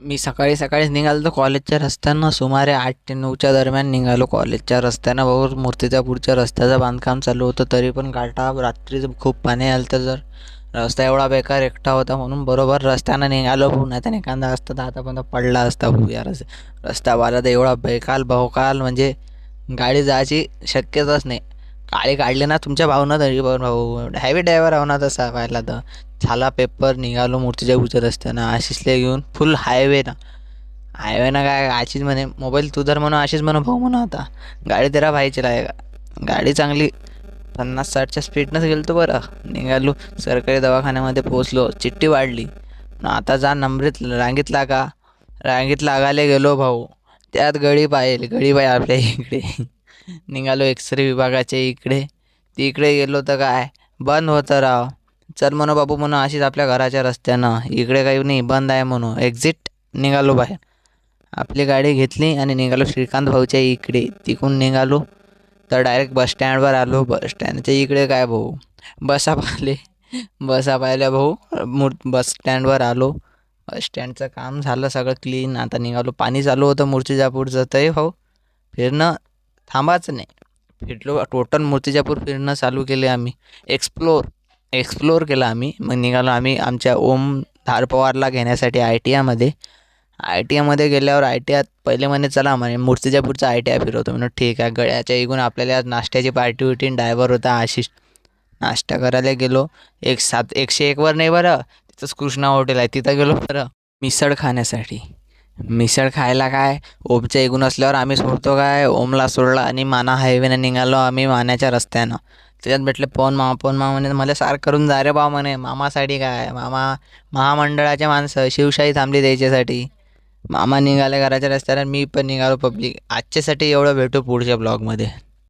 मी सकाळी सकाळीच निघालो तर कॉलेजच्या रस्त्यानं. सुमारे आठ ते नऊच्या दरम्यान निघालो कॉलेजच्या रस्त्यानं. भाऊ मूर्तिजापूरच्या पुढच्या रस्त्याचं बांधकाम चालू होतं. तरी पण गाठा रात्रीचं खूप पाणी आलं तर जर रस्ता एवढा बेकार एकटा होता म्हणून बरोबर रस्त्यानं निघालो. भाऊ नाही तर एखादा असता तर आतापर्यंत पडला असता. भाऊ या रस्ता वाला तर एवढा बेकाल बहुकाल म्हणजे गाडी जायची शक्यताच नाही. काळी काढली ना तुमच्या भावना तरी पण भाऊ. हॅवी ड्रायव्हर आहो ना तसा पाहिला तर. झाला पेपर निघालो मूर्तीच्या गुजर असताना. आशिषले घेऊन फुल हायवे ना. हायवे ना काय आशिष म्हणे मोबाईल तू धर म्हणून आशिष म्हणू भाऊ म्हणू आता. गाडी तेरा भाईची लायका गाडी चांगली पन्नास साठच्या स्पीडनंच गेलो तो बरं. निघालो सरकारी दवाखान्यामध्ये पोचलो चिठ्ठी वाढली. आता जा नंबरीत रांगेत लागा. रांगेत लागायला गेलो भाऊ. त्यात गडी पाहिजे गडी पाहिजे आपल्या इकडे. निघालो एक्सरे विभागाच्या इकडे. तिकडे गेलो तर काय? बंद होतं राव. चल म्हणू बाबू म्हणून अशीच आपल्या घराच्या रस्त्यानं. इकडे काही नाही बंद आहे म्हणू. एक्झिट निघालो बाहेर. आपली गाडी घेतली आणि निघालो श्रीकांत भाऊच्या इकडे. तिकडून निघालो. तर डायरेक्ट बस स्टँडवर आलो. बस स्टँडच्या इकडे काय भाऊ? बसा पाहिले. बसा पाहिल्या भाऊ. मूर बसस्टँडवर आलो. बस स्टँडचं काम झालं सगळं क्लीन आता निघालो. पाणी चालू होतं मूर्तिजापूरचं. तरी भाऊ फिरणं थांबायचं नाही. फिरलो टोटल मूर्तिजापूर फिरणं चालू केले आम्ही. एक्सप्लोर एक्सप्लोर केलं आम्ही. मग निघालो आम्ही आमच्या ओम धारपवारला घेण्यासाठी आय टी आयमध्ये आय टी आयमध्ये गेल्यावर आय टी आयत पहिले म्हणे चला म्हणे मूर्तिजापूरचा आय टी आय फिरवतो. म्हणून ठीक आहे. गळ्याच्या इकून आपल्याला आज नाश्त्याची पार्टी होती डायव्हर होता आशिष. नाश्ता करायला गेलो. एक सात एकशे एकवर नाही बरं तिथंच कृष्णा हॉटेल आहे तिथं गेलो बरं. मिसळ खाण्यासाठी. मिसळ खायला काय? ओमच्या इकडून असल्यावर आम्ही सोडतो काय? ओमला सोडला आणि माना हायवेनं निघालो आम्ही मान्याच्या रस्त्यानं. त्याच्यात भेटले पवन मामा पवन मामा म्हणे मला सार करून जा रे बा म्हणे मामासाठी काय? मामा महामंडळाचे माणसं शिवशाही थांबली द्यायच्यासाठी मामा निघाले घराच्या रस्त्यावर मी पण निघालो पब्लिक आजच्यासाठी एवढं भेटू पुढच्या ब्लॉगमध्ये.